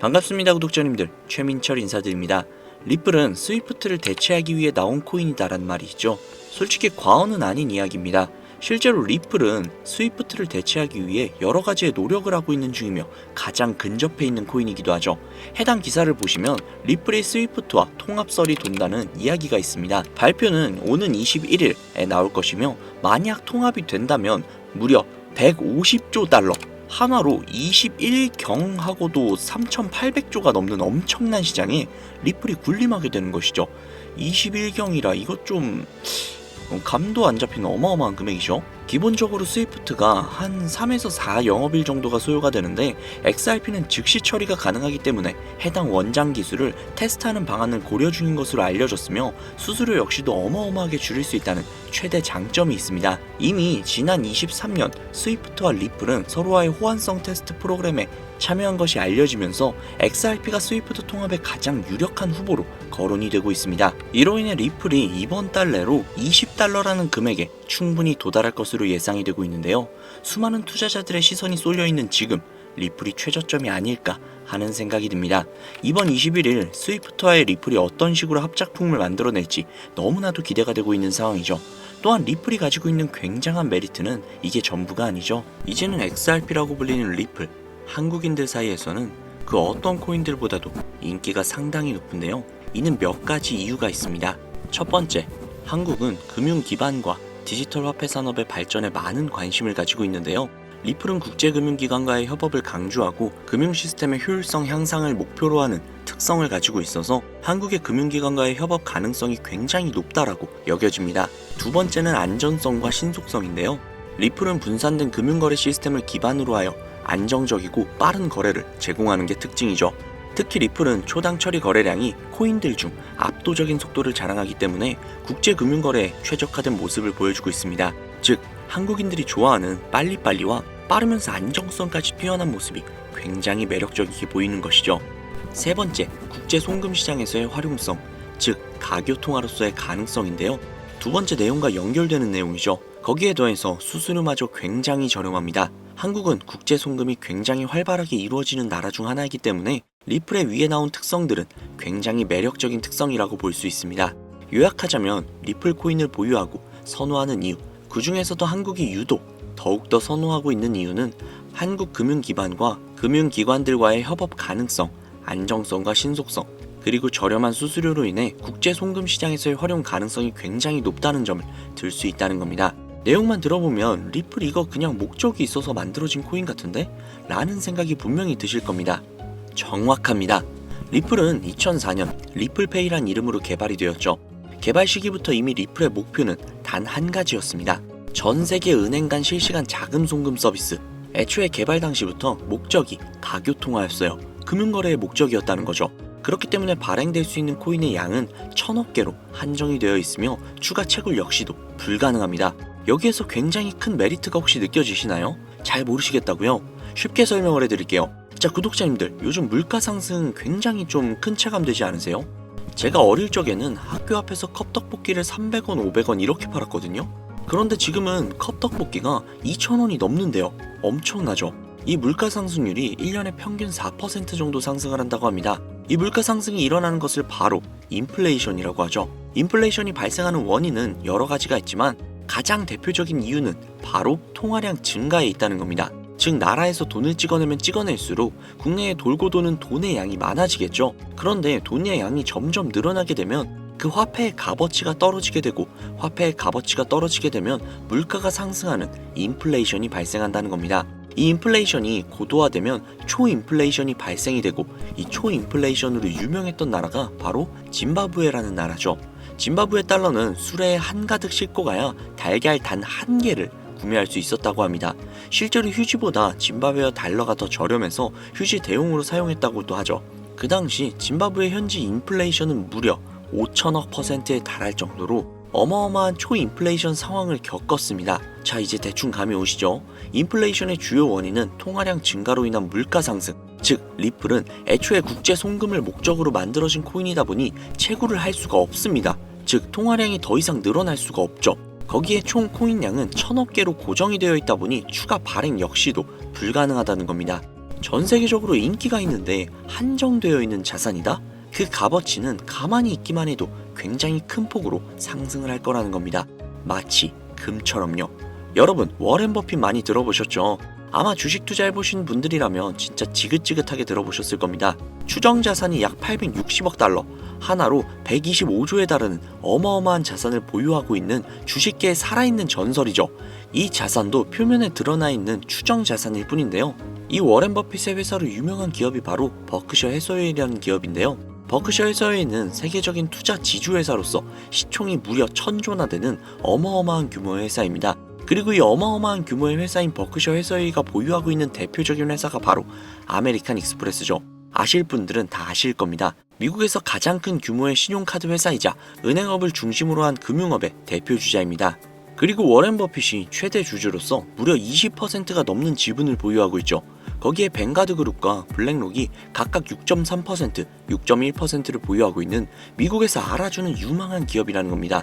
반갑습니다 구독자님들 최민철 인사드립니다 리플은 스위프트를 대체하기 위해 나온 코인이다란 말이죠 솔직히 과언은 아닌 이야기입니다 실제로 리플은 스위프트를 대체하기 위해 여러 가지의 노력을 하고 있는 중이며 가장 근접해 있는 코인이기도 하죠. 해당 기사를 보시면 리플의 스위프트와 통합설이 돈다는 이야기가 있습니다. 발표는 오는 21일에 나올 것이며 만약 통합이 된다면 무려 150조 달러 한화로 21경하고도 3,800조가 넘는 엄청난 시장에 리플이 군림하게 되는 것이죠. 21경이라 이것 좀 어, 감도 안 잡히는 어마어마한 금액이죠. 기본적으로 스위프트가 한 3에서 4 영업일 정도가 소요가 되는데 XRP는 즉시 처리가 가능하기 때문에 해당 원장 기술을 테스트하는 방안을 고려 중인 것으로 알려졌으며 수수료 역시도 어마어마하게 줄일 수 있다는 최대 장점이 있습니다. 이미 지난 23년 스위프트와 리플은 서로와의 호환성 테스트 프로그램에 참여한 것이 알려지면서 XRP가 스위프트 통합의 가장 유력한 후보로 거론이 되고 있습니다. 이로 인해 리플이 이번 달 내로 20달러라는 금액에 충분히 도달할 것으로 예상이 되고 있는데요. 수많은 투자자들의 시선이 쏠려 있는 지금 리플이 최저점이 아닐까 하는 생각이 듭니다. 이번 21일 스위프트와의 리플이 어떤 식으로 합작품을 만들어낼지 너무나도 기대가 되고 있는 상황이죠. 또한 리플이 가지고 있는 굉장한 메리트는 이게 전부가 아니죠. 이제는 XRP라고 불리는 리플, 한국인들 사이에서는 그 어떤 코인들보다도 인기가 상당히 높은데요. 이는 몇 가지 이유가 있습니다. 첫 번째, 한국은 금융 기반과 디지털 화폐 산업의 발전에 많은 관심을 가지고 있는데요. 리플은 국제금융기관과의 협업을 강조하고 금융 시스템의 효율성 향상을 목표로 하는 특성을 가지고 있어서 한국의 금융기관과의 협업 가능성이 굉장히 높다라고 여겨집니다. 두 번째는 안전성과 신속성인데요. 리플은 분산된 금융거래 시스템을 기반으로 하여 안정적이고 빠른 거래를 제공하는 게 특징이죠. 특히 리플은 초당 처리 거래량이 코인들 중 압도적인 속도를 자랑하기 때문에 국제 금융 거래에 최적화된 모습을 보여주고 있습니다. 즉, 한국인들이 좋아하는 빨리빨리와 빠르면서 안정성까지 뛰어난 모습이 굉장히 매력적이게 보이는 것이죠. 세 번째, 국제 송금 시장에서의 활용성, 즉 가교 통화로서의 가능성인데요. 두 번째 내용과 연결되는 내용이죠. 거기에 더해서 수수료마저 굉장히 저렴합니다. 한국은 국제 송금이 굉장히 활발하게 이루어지는 나라 중 하나이기 때문에 리플의 위에 나온 특성들은 굉장히 매력적인 특성이라고 볼 수 있습니다. 요약하자면 리플 코인을 보유하고 선호하는 이유, 그 중에서도 한국이 유독 더욱더 선호하고 있는 이유는 한국 금융 기반과 금융 기관들과의 협업 가능성, 안정성과 신속성, 그리고 저렴한 수수료로 인해 국제 송금 시장에서의 활용 가능성이 굉장히 높다는 점을 들 수 있다는 겁니다. 내용만 들어보면 리플 이거 그냥 목적이 있어서 만들어진 코인 같은데? 라는 생각이 분명히 드실 겁니다. 정확합니다. 리플은 2004년 리플페이란 이름으로 개발이 되었죠. 개발 시기부터 이미 리플의 목표는 단 한 가지였습니다. 전 세계 은행 간 실시간 자금 송금 서비스. 애초에 개발 당시부터 목적이 가교 통화였어요. 금융거래의 목적이었다는 거죠. 그렇기 때문에 발행될 수 있는 코인의 양은 천억 개로 한정이 되어 있으며 추가 채굴 역시도 불가능합니다. 여기에서 굉장히 큰 메리트가 혹시 느껴지시나요? 잘 모르시겠다고요? 쉽게 설명을 해드릴게요. 자, 구독자님들, 요즘 물가 상승 굉장히 좀 큰 체감 되지 않으세요? 제가 어릴 적에는 학교 앞에서 컵떡볶이를 300원, 500원 이렇게 팔았거든요. 그런데 지금은 컵떡볶이가 2,000원이 넘는데요. 엄청나죠? 이 물가 상승률이 1년에 평균 4% 정도 상승을 한다고 합니다. 이 물가 상승이 일어나는 것을 바로 인플레이션이라고 하죠. 인플레이션이 발생하는 원인은 여러 가지가 있지만 가장 대표적인 이유는 바로 통화량 증가에 있다는 겁니다. 즉 나라에서 돈을 찍어내면 찍어낼수록 국내에 돌고 도는 돈의 양이 많아지겠죠. 그런데 돈의 양이 점점 늘어나게 되면 그 화폐의 값어치가 떨어지게 되고 화폐의 값어치가 떨어지게 되면 물가가 상승하는 인플레이션이 발생한다는 겁니다. 이 인플레이션이 고도화되면 초인플레이션이 발생이 되고 이 초인플레이션으로 유명했던 나라가 바로 짐바브웨라는 나라죠. 짐바브웨 달러는 수레에 한가득 싣고 가야 달걀 단 한 개를 구매할 수 있었다고 합니다. 실제로 휴지보다 짐바브웨어 달러가 더 저렴해서 휴지 대용으로 사용했다고도 하죠. 그 당시 짐바브웨 현지 인플레이션은 무려 5천억 퍼센트에 달할 정도로 어마어마한 초인플레이션 상황을 겪었습니다. 자, 이제 대충 감이 오시죠? 인플레이션의 주요 원인은 통화량 증가로 인한 물가 상승. 즉, 리플은 애초에 국제 송금을 목적으로 만들어진 코인이다 보니 채굴을 할 수가 없습니다. 즉 통화량이 더 이상 늘어날 수가 없죠. 거기에 총 코인량은 천억 개로 고정이 되어 있다 보니 추가 발행 역시도 불가능하다는 겁니다. 전 세계적으로 인기가 있는데 한정되어 있는 자산이다? 그 값어치는 가만히 있기만 해도 굉장히 큰 폭으로 상승을 할 거라는 겁니다. 마치 금처럼요. 여러분, 워렌 버핏 많이 들어보셨죠? 아마 주식 투자해보신 분들이라면 진짜 지긋지긋하게 들어보셨을 겁니다. 추정 자산이 약 860억 달러, 하나로 125조에 달하는 어마어마한 자산을 보유하고 있는 주식계의 살아있는 전설이죠. 이 자산도 표면에 드러나 있는 추정 자산일 뿐인데요. 이 워렌 버핏의 회사로 유명한 기업이 바로 버크셔 해서웨이라는 기업인데요. 버크셔 해서웨이는 세계적인 투자 지주회사로서 시총이 무려 천조나 되는 어마어마한 규모의 회사입니다. 그리고 이 어마어마한 규모의 회사인 버크셔 해서웨이가 보유하고 있는 대표적인 회사가 바로 아메리칸 익스프레스죠. 아실 분들은 다 아실 겁니다. 미국에서 가장 큰 규모의 신용카드 회사이자 은행업을 중심으로 한 금융업의 대표 주자입니다. 그리고 워렌 버핏이 최대 주주로서 무려 20%가 넘는 지분을 보유하고 있죠. 거기에 뱅가드 그룹과 블랙록이 각각 6.3%, 6.1%를 보유하고 있는 미국에서 알아주는 유망한 기업이라는 겁니다.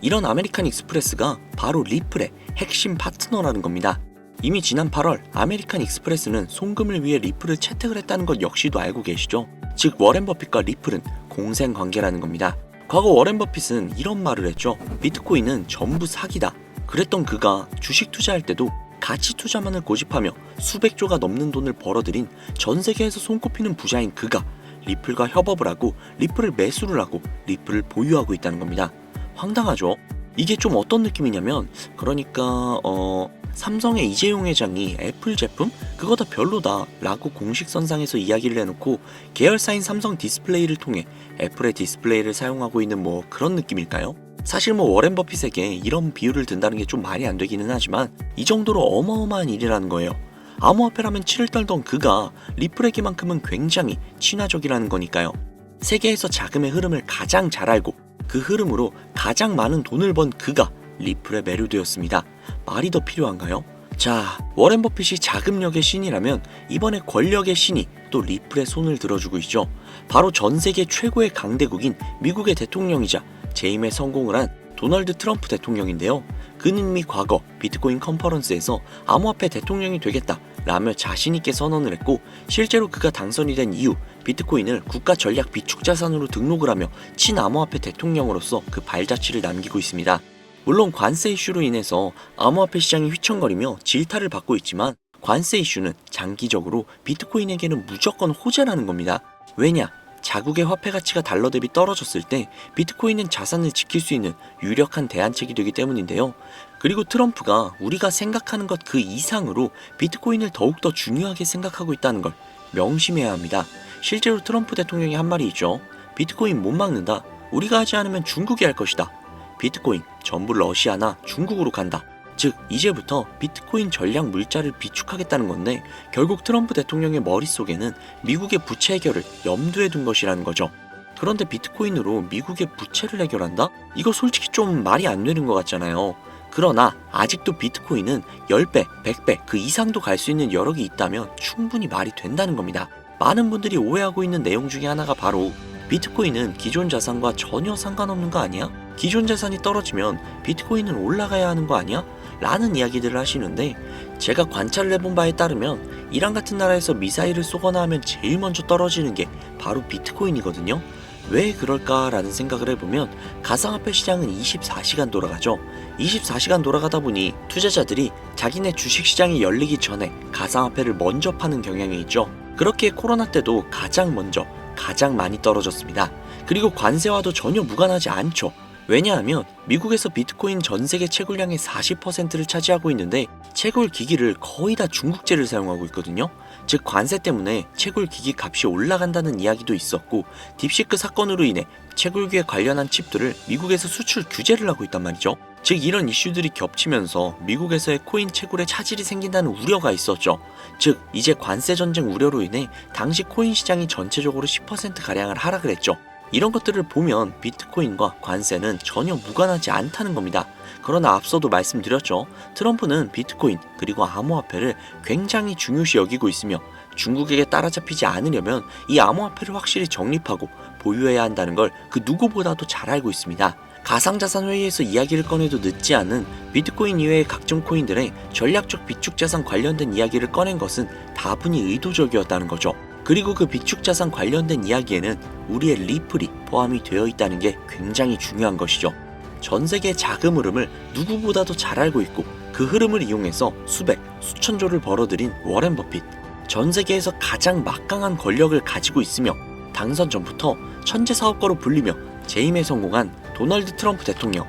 이런 아메리칸 익스프레스가 바로 리플의 핵심 파트너라는 겁니다. 이미 지난 8월 아메리칸 익스프레스는 송금을 위해 리플을 채택을 했다는 것 역시도 알고 계시죠? 즉 워렌 버핏과 리플은 공생 관계라는 겁니다. 과거 워렌 버핏은 이런 말을 했죠. 비트코인은 전부 사기다. 그랬던 그가 주식 투자할 때도 가치 투자만을 고집하며 수백조가 넘는 돈을 벌어들인 전 세계에서 손꼽히는 부자인 그가 리플과 협업을 하고 리플을 매수를 하고 리플을 보유하고 있다는 겁니다. 황당하죠? 이게 좀 어떤 느낌이냐면 그러니까 어 삼성의 이재용 회장이 애플 제품 그거 다 별로다 라고 공식 선상에서 이야기를 해놓고 계열사인 삼성 디스플레이를 통해 애플의 디스플레이를 사용하고 있는 뭐 그런 느낌일까요? 사실 뭐 워렌 버핏에게 이런 비유를 든다는 게 좀 말이 안 되기는 하지만 이 정도로 어마어마한 일이라는 거예요. 암호화폐라면 치를 떨던 그가 리플에게만큼은 굉장히 친화적이라는 거니까요. 세계에서 자금의 흐름을 가장 잘 알고 그 흐름으로 가장 많은 돈을 번 그가 리플에 매료되었습니다. 말이 더 필요한가요? 자, 워렌 버핏이 자금력의 신이라면 이번에 권력의 신이 또 리플의 손을 들어주고 있죠. 바로 전 세계 최고의 강대국인 미국의 대통령이자 재임에 성공을 한 도널드 트럼프 대통령인데요. 그는 이미 과거 비트코인 컨퍼런스에서 암호화폐 대통령이 되겠다 라며 자신있게 선언을 했고 실제로 그가 당선이 된 이후 비트코인을 국가 전략 비축 자산으로 등록을 하며 친암호화폐 대통령으로서 그 발자취를 남기고 있습니다. 물론 관세 이슈로 인해서 암호화폐 시장이 휘청거리며 질타를 받고 있지만 관세 이슈는 장기적으로 비트코인에게는 무조건 호재라는 겁니다. 왜냐? 자국의 화폐 가치가 달러 대비 떨어졌을 때 비트코인은 자산을 지킬 수 있는 유력한 대안책이 되기 때문인데요. 그리고 트럼프가 우리가 생각하는 것 그 이상으로 비트코인을 더욱더 중요하게 생각하고 있다는 걸 명심해야 합니다. 실제로 트럼프 대통령이 한 말이 있죠. 비트코인 못 막는다. 우리가 하지 않으면 중국이 할 것이다. 비트코인 전부 러시아나 중국으로 간다. 즉 이제부터 비트코인 전략 물자를 비축하겠다는 건데 결국 트럼프 대통령의 머릿속에는 미국의 부채 해결을 염두에 둔 것이라는 거죠. 그런데 비트코인으로 미국의 부채를 해결한다? 이거 솔직히 좀 말이 안 되는 것 같잖아요. 그러나 아직도 비트코인은 10배, 100배 그 이상도 갈 수 있는 여력이 있다면 충분히 말이 된다는 겁니다. 많은 분들이 오해하고 있는 내용 중에 하나가 바로 비트코인은 기존 자산과 전혀 상관없는 거 아니야? 기존 자산이 떨어지면 비트코인은 올라가야 하는 거 아니야? 라는 이야기들을 하시는데 제가 관찰을 해본 바에 따르면 이란 같은 나라에서 미사일을 쏘거나 하면 제일 먼저 떨어지는 게 바로 비트코인이거든요. 왜 그럴까라는 생각을 해보면 가상화폐 시장은 24시간 돌아가죠. 24시간 돌아가다 보니 투자자들이 자기네 주식 시장이 열리기 전에 가상화폐를 먼저 파는 경향이 있죠. 그렇게 코로나 때도 가장 먼저 가장 많이 떨어졌습니다. 그리고 관세와도 전혀 무관하지 않죠. 왜냐하면 미국에서 비트코인 전 세계 채굴량의 40%를 차지하고 있는데 채굴 기기를 거의 다 중국제를 사용하고 있거든요. 즉 관세 때문에 채굴 기기 값이 올라간다는 이야기도 있었고 딥시크 사건으로 인해 채굴기에 관련한 칩들을 미국에서 수출 규제를 하고 있단 말이죠. 즉 이런 이슈들이 겹치면서 미국에서의 코인 채굴에 차질이 생긴다는 우려가 있었죠. 즉 이제 관세 전쟁 우려로 인해 당시 코인 시장이 전체적으로 10% 가량을 하락을 했죠. 이런 것들을 보면 비트코인과 관세는 전혀 무관하지 않다는 겁니다. 그러나 앞서도 말씀드렸죠. 트럼프는 비트코인 그리고 암호화폐를 굉장히 중요시 여기고 있으며 중국에게 따라잡히지 않으려면 이 암호화폐를 확실히 정립하고 보유해야 한다는 걸 그 누구보다도 잘 알고 있습니다. 가상자산 회의에서 이야기를 꺼내도 늦지 않은 비트코인 이외의 각종 코인들의 전략적 비축 자산 관련된 이야기를 꺼낸 것은 다분히 의도적이었다는 거죠. 그리고 그 비축 자산 관련된 이야기에는 우리의 리플이 포함이 되어 있다는 게 굉장히 중요한 것이죠. 전 세계의 자금 흐름을 누구보다도 잘 알고 있고 그 흐름을 이용해서 수백, 수천조를 벌어들인 워렌 버핏. 전 세계에서 가장 막강한 권력을 가지고 있으며 당선 전부터 천재 사업가로 불리며 재임에 성공한 도널드 트럼프 대통령.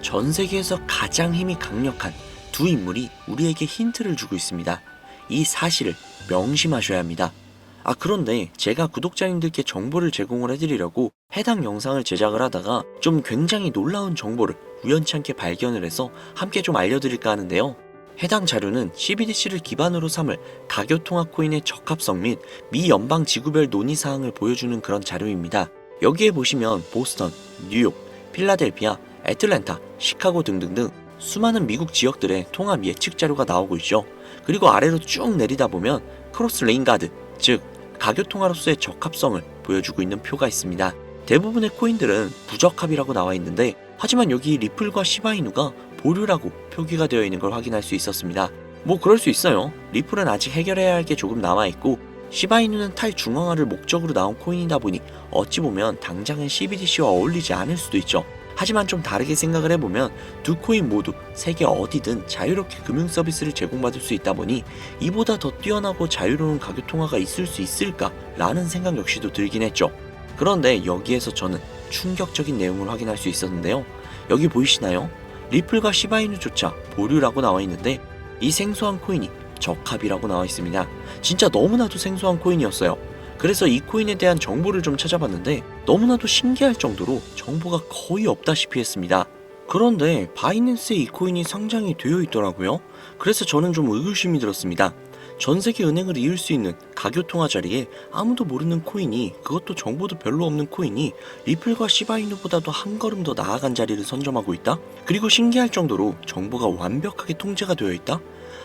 전 세계에서 가장 힘이 강력한 두 인물이 우리에게 힌트를 주고 있습니다. 이 사실을 명심하셔야 합니다. 아, 그런데 제가 구독자님들께 정보를 제공을 해드리려고 해당 영상을 제작을 하다가 좀 굉장히 놀라운 정보를 우연치 않게 발견을 해서 함께 좀 알려드릴까 하는데요. 해당 자료는 CBDC를 기반으로 삼을 가교통화 코인의 적합성 및 미 연방 지구별 논의 사항을 보여주는 그런 자료입니다. 여기에 보시면 보스턴, 뉴욕, 필라델피아, 애틀랜타, 시카고 등등등 수많은 미국 지역들의 통합 예측 자료가 나오고 있죠. 그리고 아래로 쭉 내리다 보면 크로스 레인 가드, 즉 가교통화로서의 적합성을 보여주고 있는 표가 있습니다. 대부분의 코인들은 부적합이라고 나와 있는데 하지만 여기 리플과 시바이누가 보류라고 표기가 되어 있는 걸 확인할 수 있었습니다. 뭐 그럴 수 있어요. 리플은 아직 해결해야 할 게 조금 남아 있고 시바이누는 탈중앙화를 목적으로 나온 코인이다 보니 어찌 보면 당장은 CBDC와 어울리지 않을 수도 있죠. 하지만 좀 다르게 생각을 해보면 두 코인 모두 세계 어디든 자유롭게 금융 서비스를 제공받을 수 있다 보니 이보다 더 뛰어나고 자유로운 가격 통화가 있을 수 있을까라는 생각 역시도 들긴 했죠. 그런데 여기에서 저는 충격적인 내용을 확인할 수 있었는데요. 여기 보이시나요? 리플과 시바이누조차 보류라고 나와 있는데 이 생소한 코인이 적합이라고 나와 있습니다. 진짜 너무나도 생소한 코인이었어요. 그래서 이 코인에 대한 정보를 좀 찾아봤는데 너무나도 신기할 정도로 정보가 거의 없다시피 했습니다. 그런데 바이낸스에 이 코인이 상장이 되어 있더라고요. 그래서 저는 좀 의구심이 들었습니다. 전 세계 은행을 이을 수 있는 가교통화 자리에 아무도 모르는 코인이 그것도 정보도 별로 없는 코인이 리플과 시바이누보다도 한 걸음 더 나아간 자리를 선점하고 있다? 그리고 신기할 정도로 정보가 완벽하게 통제가 되어 있다?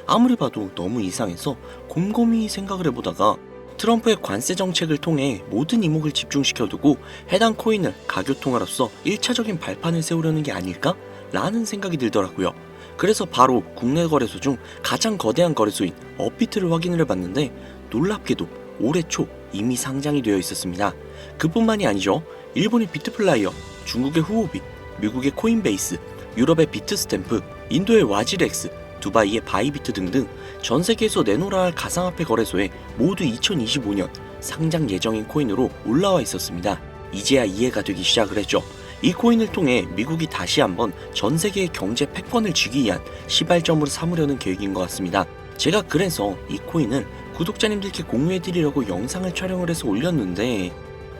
아무리 봐도 너무 이상해서 곰곰이 생각을 해보다가 트럼프의 관세 정책을 통해 모든 이목을 집중시켜두고 해당 코인을 가교통화로서 1차적인 발판을 세우려는 게 아닐까? 라는 생각이 들더라고요. 그래서 바로 국내 거래소 중 가장 거대한 거래소인 업비트를 확인을 해봤는데 놀랍게도 올해 초 이미 상장이 되어 있었습니다. 그뿐만이 아니죠. 일본의 비트플라이어, 중국의 후오비, 미국의 코인베이스, 유럽의 비트스탬프, 인도의 와지렉스, 두바이의 바이비트 등등 전 세계에서 내놓으라 할 가상화폐 거래소에 모두 2025년 상장 예정인 코인으로 올라와 있었습니다. 이제야 이해가 되기 시작을 했죠. 이 코인을 통해 미국이 다시 한번 전 세계의 경제 패권을 쥐기 위한 시발점으로 삼으려는 계획인 것 같습니다. 제가 그래서 이 코인을 구독자님들께 공유해드리려고 영상을 촬영을 해서 올렸는데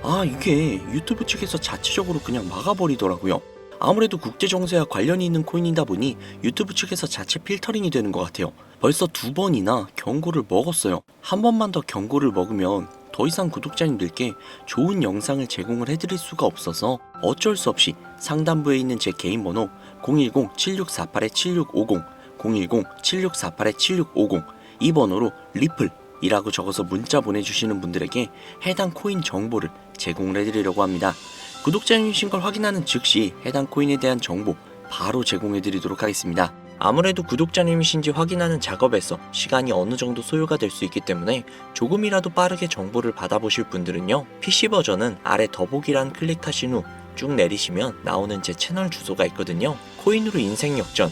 아 이게 유튜브 측에서 자체적으로 그냥 막아버리더라고요. 아무래도 국제 정세와 관련이 있는 코인이다 보니 유튜브 측에서 자체 필터링이 되는 것 같아요. 벌써 두 번이나 경고를 먹었어요. 한 번만 더 경고를 먹으면 더 이상 구독자님들께 좋은 영상을 제공을 해드릴 수가 없어서 어쩔 수 없이 상단부에 있는 제 개인 번호 010-7648-7650, 010-7648-7650 이 번호로 리플 이라고 적어서 문자 보내주시는 분들에게 해당 코인 정보를 제공을 해드리려고 합니다. 구독자님이신 걸 확인하는 즉시 해당 코인에 대한 정보 바로 제공해 드리도록 하겠습니다. 아무래도 구독자님이신지 확인하는 작업에서 시간이 어느 정도 소요가 될 수 있기 때문에 조금이라도 빠르게 정보를 받아보실 분들은요. PC 버전은 아래 더보기란 클릭하신 후 쭉 내리시면 나오는 제 채널 주소가 있거든요. 코인으로 인생 역전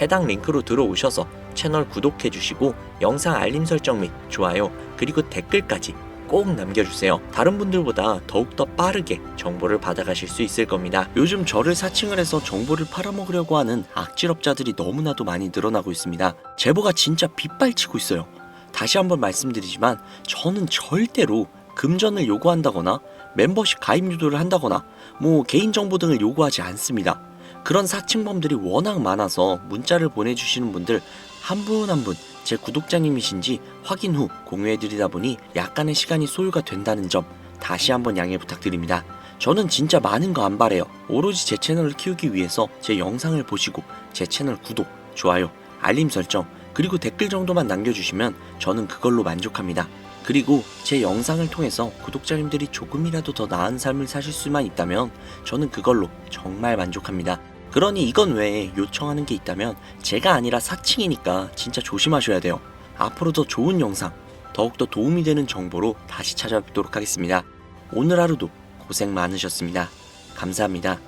해당 링크로 들어오셔서 채널 구독해 주시고 영상 알림 설정 및 좋아요 그리고 댓글까지 꼭 남겨주세요. 다른 분들보다 더욱더 빠르게 정보를 받아가실 수 있을 겁니다. 요즘 저를 사칭을 해서 정보를 팔아먹으려고 하는 악질업자들이 너무나도 많이 늘어나고 있습니다. 제보가 진짜 빗발치고 있어요. 다시 한번 말씀드리지만 저는 절대로 금전을 요구한다거나 멤버십 가입 유도를 한다거나 뭐 개인정보 등을 요구하지 않습니다. 그런 사칭범들이 워낙 많아서 문자를 보내주시는 분들 한 분 한 분 제 구독자님이신지 확인 후 공유해드리다 보니 약간의 시간이 소요가 된다는 점 다시 한번 양해 부탁드립니다. 저는 진짜 많은 거 안 바래요. 오로지 제 채널을 키우기 위해서 제 영상을 보시고 제 채널 구독, 좋아요, 알림 설정, 그리고 댓글 정도만 남겨주시면 저는 그걸로 만족합니다. 그리고 제 영상을 통해서 구독자님들이 조금이라도 더 나은 삶을 사실 수만 있다면 저는 그걸로 정말 만족합니다. 그러니 이건 외에 요청하는 게 있다면 제가 아니라 사칭이니까 진짜 조심하셔야 돼요. 앞으로 더 좋은 영상, 더욱더 도움이 되는 정보로 다시 찾아뵙도록 하겠습니다. 오늘 하루도 고생 많으셨습니다. 감사합니다.